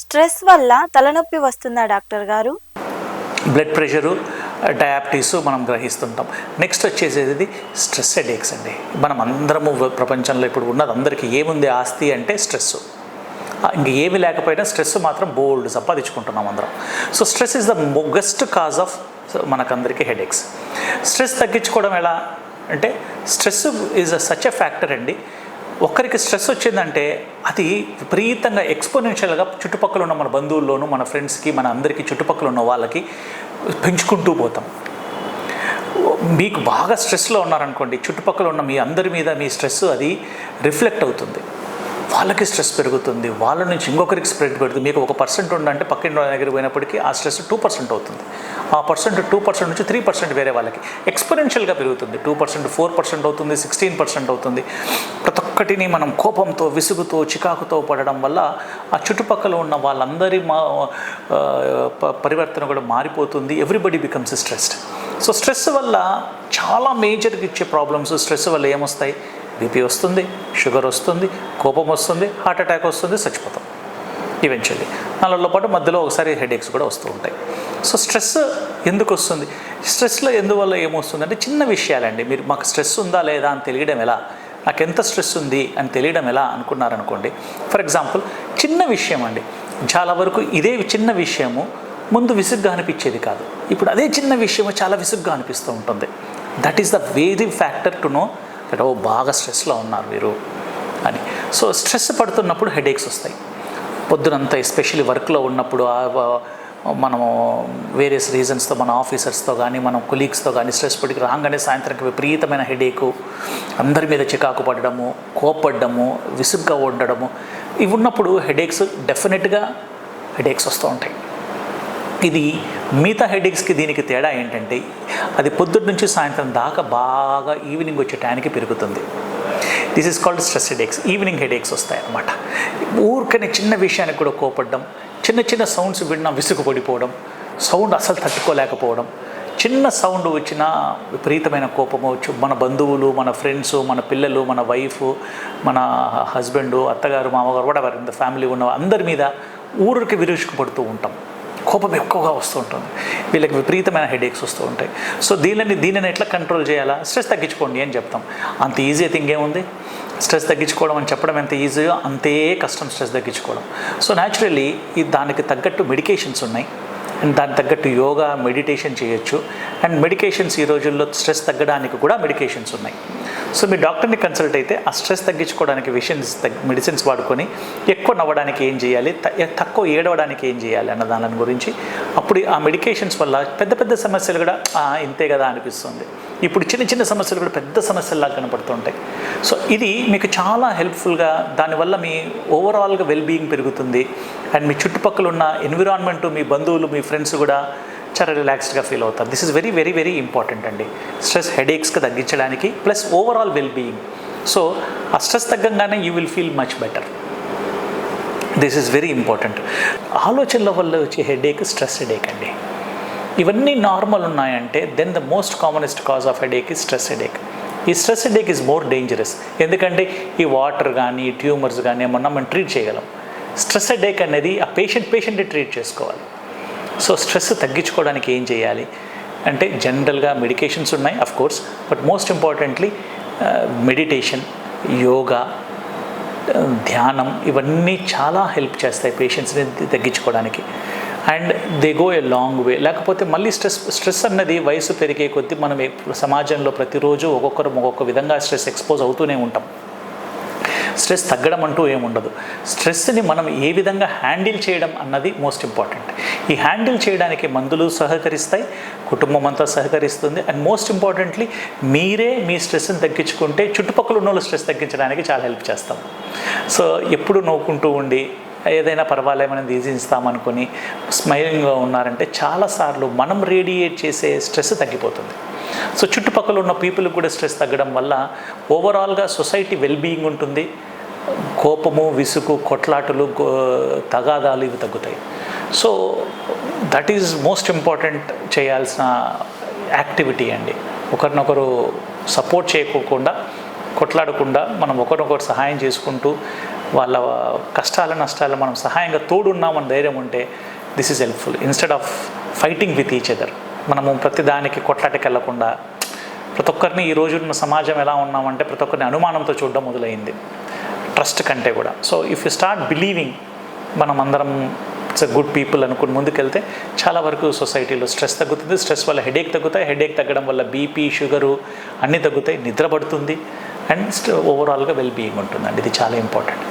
Stress వల్ల తలనొప్పి వస్తుందా డాక్టర్ గారు? బ్లడ్ ప్రెషరు డయాబెటీస్ మనం గ్రహిస్తుంటాం. నెక్స్ట్ వచ్చేసేది స్ట్రెస్ హెడేక్స్ అండి. మనం అందరము ప్రపంచంలో ఇప్పుడు ఉన్నది అందరికీ ఏముంది ఆస్తి అంటే స్ట్రెస్ ఇంక ఏమి లేకపోయినా స్ట్రెస్ మాత్రం బోల్డ్ సంపాదించుకుంటున్నాం అందరం. So stress is the biggest cause of మనకందరికీ హెడేక్స్. స్ట్రెస్ తగ్గించుకోవడం ఎలా అంటే stress is a such a factor అండి. ఒక్కరికి స్ట్రెస్ వచ్చిందంటే అది విపరీతంగా ఎక్స్పోనెన్షియల్గా చుట్టుపక్కల ఉన్న మన బంధువుల్లోనూ మన ఫ్రెండ్స్కి మన అందరికీ చుట్టుపక్కల ఉన్న వాళ్ళకి పెంచుకుంటూ పోతాం. మీకు బాగా స్ట్రెస్లో ఉన్నారనుకోండి చుట్టుపక్కల ఉన్న మీ అందరి మీద మీ స్ట్రెస్ అది రిఫ్లెక్ట్ అవుతుంది. వాళ్ళకి స్ట్రెస్ పెరుగుతుంది. వాళ్ళ నుంచి ఇంకొకరికి స్ప్రెడ్ పెడుతుంది. మీకు ఒక పర్సెంట్ ఉందంటే పక్కింటి వాళ్ళ దగ్గర పోయినప్పటికీ ఆ స్ట్రెస్ టూ పర్సెంట్ అవుతుంది. ఆ పర్సెంట్ టూ పర్సెంట్ నుంచి త్రీ పర్సెంట్ వేరే వాళ్ళకి ఎక్స్పెరెన్షియల్గా పెరుగుతుంది. టూ పర్సెంట్ ఫోర్ పర్సెంట్ అవుతుంది సిక్స్టీన్ పర్సెంట్ అవుతుంది. ప్రతి ఒక్కటిని మనం కోపంతో విసుగుతో చికాకుతో పడడం వల్ల ఆ చుట్టుపక్కల ఉన్న వాళ్ళందరి మా ప- పరివర్తన కూడా మారిపోతుంది. Everybody becomes stressed so stress వల్ల చాలా మేజర్గా ఇచ్చే ప్రాబ్లమ్స్ స్ట్రెస్ వల్ల ఏమొస్తాయి? బీపీ వస్తుంది షుగర్ వస్తుంది కోపం వస్తుంది హార్ట్ అటాక్ వస్తుంది చచ్చిపోతాం. ఈవెన్చువల్లీ నాలుగులో పాటు మధ్యలో ఒకసారి హెడేక్స్ కూడా వస్తూ ఉంటాయి. సో స్ట్రెస్ ఎందుకు వస్తుంది? స్ట్రెస్లో ఎందువల్ల ఏమొస్తుంది అంటే చిన్న విషయాలండి. మీరు మాకు స్ట్రెస్ ఉందా లేదా అని తెలియడం ఎలా? నాకు ఎంత స్ట్రెస్ ఉంది అని తెలియడం ఎలా అనుకున్నారనుకోండి. ఫర్ ఎగ్జాంపుల్ చిన్న విషయం అండి. చాలా వరకు ఇదే చిన్న విషయము ముందు విసుగ్గా అనిపించేది కాదు. ఇప్పుడు అదే చిన్న విషయము చాలా విసుగ్గా అనిపిస్తూ ఉంటుంది. That is the very factor to know that ఓ బాగా స్ట్రెస్లో ఉన్నారు మీరు అని. సో స్ట్రెస్ పడుతున్నప్పుడు హెడేక్స్ వస్తాయి. పొద్దునంతా ఎస్పెషల్లీ వర్క్లో ఉన్నప్పుడు మనము వేరియస్ రీజన్స్తో మన ఆఫీసర్స్తో కానీ మన కొలీగ్స్తో కానీ స్ట్రెస్ పడికి రాగానే సాయంత్రంకి విపరీతమైన హెడేకు అందరి మీద చికాకు పడడము కోపడ్డము విసుగ్గా ఉండడము ఇవి ఉన్నప్పుడు హెడేక్స్ డెఫినెట్గా హెడేక్స్ వస్తూ ఉంటాయి. ఇది మిగతా హెడేక్స్కి దీనికి తేడా ఏంటంటే అది పొద్దుటి నుంచి సాయంత్రం దాకా బాగా ఈవినింగ్ వచ్చే టైంకి పెరుగుతుంది. This is called stress headaches evening headaches వస్తాయి అన్నమాట ఊరికనే చిన్న విషయానికి కూడా కోపడ్డం చిన్న చిన్న సౌండ్స్ విన్నా విసుగు పడిపోవడం సౌండ్ అసలు తట్టుకోలేకపోవడం చిన్న సౌండ్ వచ్చినా విపరీతమైన కోపం వచ్చు మన బంధువులు మన ఫ్రెండ్స్ మన పిల్లలు మన వైఫ్ మన హస్బెండ్ అత్తగారు మామగారు కూడా ఇన్ ద ఫ్యామిలీ ఉన్న అందరి మీద ఊరికి విరుచుకు పడుతూ ఉంటాం. కోపం ఎక్కువగా వస్తూ ఉంటుంది. వీళ్ళకి విపరీతమైన హెడేక్స్ వస్తూ ఉంటాయి. సో దీనిని దీనిని ఎట్లా కంట్రోల్ చేయాలా? స్ట్రెస్ తగ్గించుకోండి అని చెప్తాం. అంత ఈజీ థింగ్ ఏముంది? స్ట్రెస్ తగ్గించుకోవడం అని చెప్పడం ఎంత ఈజీయో అంతే కష్టం స్ట్రెస్ తగ్గించుకోవడం. సో న్యాచురల్లీ ఈ దానికి తగ్గట్టు మెడికేషన్స్ ఉన్నాయి. అండ్ దానికి తగ్గట్టు యోగా మెడిటేషన్ చేయొచ్చు. అండ్ మెడికేషన్స్ ఈ రోజుల్లో స్ట్రెస్ తగ్గడానికి కూడా మెడికేషన్స్ ఉన్నాయి. సో మీ డాక్టర్ని కన్సల్ట్ అయితే ఆ స్ట్రెస్ తగ్గించుకోవడానికి విషన్స్ మెడిసిన్స్ వాడుకొని ఎక్కువ నవ్వడానికి ఏం చేయాలి? త- తక్కువ ఏడవడానికి ఏం చేయాలి అన్న దాని గురించి అప్పుడు ఆ మెడికేషన్స్ వల్ల పెద్ద పెద్ద సమస్యలు కూడా ఇంతే కదా అనిపిస్తుంది. ఇప్పుడు చిన్న చిన్న సమస్యలు కూడా పెద్ద సమస్యల్లా కనపడుతుంటాయి. సో ఇది మీకు చాలా హెల్ప్ఫుల్గా దానివల్ల మీ ఓవరాల్గా వెల్ బీయింగ్ పెరుగుతుంది. అండ్ మీ చుట్టుపక్కల ఉన్న ఎన్విరాన్మెంట్ మీ బంధువులు మీ ఫ్రెండ్స్ కూడా చాలా రిలాక్స్డ్గా ఫీల్ అవుతారు. This is very very very important అండి. స్ట్రెస్ హెడేక్స్కి తగ్గించడానికి plus overall well being so ఆ stress తగ్గంగానే you will feel much better this is very important ఆలోచనల వల్ల వచ్చే హెడేక్ స్ట్రెస్ హెడేక్ అండి. ఇవన్నీ నార్మల్ ఉన్నాయంటే then the most commonest cause of headache is stress headache ఈ stress headache is more dangerous ఎందుకంటే ఈ వాటర్ కానీ ట్యూమర్స్ కానీ ఏమన్నా మనం ట్రీట్ చేయగలం. స్ట్రెస్ హెడేక్ అనేది ఆ పేషెంట్ పేషెంట్ ట్రీట్ చేసుకోవాలి. సో స్ట్రెస్ తగ్గించుకోవడానికి ఏం చేయాలి? అంటే జనరల్గా మెడికేషన్స్ ఉన్నాయి of course but most importantly meditation yoga ధ్యానం ఇవన్నీ చాలా హెల్ప్ చేస్తాయి పేషెంట్స్ని తగ్గించుకోవడానికి. And they go a long way లేకపోతే మళ్ళీ స్ట్రెస్ స్ట్రెస్ అన్నది వయసు పెరిగే కొద్దీ మనం సమాజంలో ప్రతిరోజు ఒక్కొక్కరు ఒక్కొక్క విధంగా స్ట్రెస్ ఎక్స్పోజ్ అవుతూనే ఉంటాం. స్ట్రెస్ తగ్గడం అంటూ ఏముండదు స్ట్రెస్ని మనం ఏ విధంగా హ్యాండిల్ చేయడం అన్నది మోస్ట్ ఇంపార్టెంట్. ఈ హ్యాండిల్ చేయడానికి మందులు సహకరిస్తాయి కుటుంబం అంతా సహకరిస్తుంది. అండ్ మోస్ట్ ఇంపార్టెంట్లీ మీరే మీ స్ట్రెస్ని తగ్గించుకుంటే చుట్టుపక్కల ఉన్న వాళ్ళు స్ట్రెస్ తగ్గించడానికి చాలా హెల్ప్ చేస్తాం. సో ఎప్పుడు నవ్వుకుంటూ ఉండి ఏదైనా పర్వాలే మనం తీసిస్తామనుకొని స్మైలింగ్గా ఉన్నారంటే చాలాసార్లు మనం రేడియేట్ చేసే స్ట్రెస్ తగ్గిపోతుంది. సో చుట్టుపక్కల ఉన్న పీపుల్ కూడా స్ట్రెస్ తగ్గడం వల్ల ఓవరాల్గా సొసైటీ వెల్ బీయింగ్ ఉంటుంది. కోపము విసుగు కొట్లాటలు తగాదాలు ఇవి తగ్గుతాయి. So that is most important చేయాల్సిన యాక్టివిటీ అండి. ఒకరినొకరు సపోర్ట్ చేయకోకుండా కొట్లాడకుండా మనం ఒకరినొకరు సహాయం చేసుకుంటూ వాళ్ళ కష్టాల నష్టాలు మనం సహాయంగా తోడున్నామని ధైర్యం ఉంటే this is helpful instead of fighting with each other మనము ప్రతి దానికి కొట్లాటకి వెళ్ళకుండా ప్రతి ఒక్కరిని ఈ రోజున్న సమాజం ఎలా ఉన్నామంటే ప్రతి ఒక్కరిని అనుమానంతో చూడడం మొదలైంది. ట్రస్ట్ కంటే కూడా. So if you start believing మనం అందరం ఇట్స్ అ గుడ్ పీపుల్ అనుకుని ముందుకెళ్తే చాలా వరకు సొసైటీలో స్ట్రెస్ తగ్గుతుంది. స్ట్రెస్ వల్ల హెడేక్ తగ్గుతాయి. హెడేక్ తగ్గడం వల్ల బీపీ షుగరు అన్నీ తగ్గుతాయి. నిద్ర పడుతుంది. అండ్ ఓవరాల్గా వెల్ బీయింగ్ ఉంటుందండి. ఇది చాలా ఇంపార్టెంట్